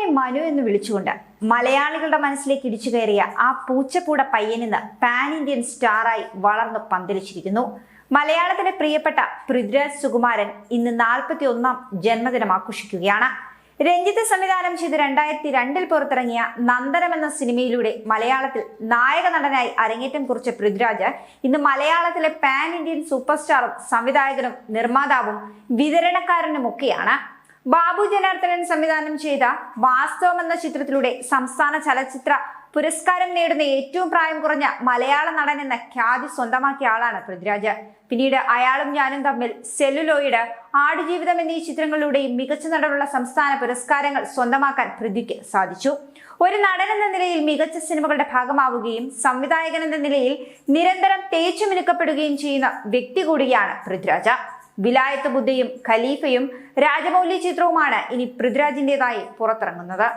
May Manu എന്ന് വിളിച്ചുകൊണ്ട് മലയാളികളുടെ മനസ്സിലേക്ക് ഇടിച്ചു കയറിയ ആ പൂച്ചപ്പൂട പയ്യനിന്ന് പാൻ ഇന്ത്യൻ സ്റ്റാറായി വളർന്നു പന്തലിച്ചിരിക്കുന്നു. മലയാളത്തിന്റെ പ്രിയപ്പെട്ട പൃഥ്വിരാജ് സുകുമാരൻ ഇന്ന് നാൽപ്പത്തി ഒന്നാം ജന്മദിനം ആഘോഷിക്കുകയാണ്. രഞ്ജിത്ത് സംവിധാനം ചെയ്ത് രണ്ടായിരത്തി രണ്ടിൽ പുറത്തിറങ്ങിയ നന്ദനം എന്ന സിനിമയിലൂടെ മലയാളത്തിൽ നായക നടനായി അരങ്ങേറ്റം കുറിച്ച പൃഥ്വിരാജ് ഇന്ന് മലയാളത്തിലെ പാൻ ഇന്ത്യൻ സൂപ്പർ സ്റ്റാറും സംവിധായകനും നിർമ്മാതാവും വിതരണക്കാരനുമൊക്കെയാണ്. ബാബു ജനാർദ്ദനൻ സംവിധാനം ചെയ്ത വാസ്തവം എന്ന ചിത്രത്തിലൂടെ സംസ്ഥാന ചലച്ചിത്ര പുരസ്കാരം നേടുന്ന ഏറ്റവും പ്രായം കുറഞ്ഞ മലയാള നടൻ എന്ന ഖ്യാതി സ്വന്തമാക്കിയ ആളാണ് പൃഥ്വിരാജ്. പിന്നീട് അയാളും ഞാനും തമ്മിൽ സെല്ലുലോയിഡ് ആടുജീവിതം എന്നീ ചിത്രങ്ങളിലൂടെയും മികച്ച നടനുള്ള സംസ്ഥാന പുരസ്കാരങ്ങൾ സ്വന്തമാക്കാൻ പൃഥ്വിക്ക് സാധിച്ചു. ഒരു നടൻ എന്ന നിലയിൽ മികച്ച സിനിമകളുടെ ഭാഗമാവുകയും സംവിധായകൻ എന്ന നിലയിൽ നിരന്തരം തേച്ചു മിനുക്കപ്പെടുകയും ചെയ്യുന്ന വ്യക്തി കൂടിയാണ് പൃഥ്വിരാജ. വിലായത്ത് ബുദ്ധയും ഖലീഫയും രാജമൗലി ചിത്രവുമാണ് ഇനി പൃഥ്വിരാജിന്റെതായി പുറത്തിറങ്ങുന്നത്.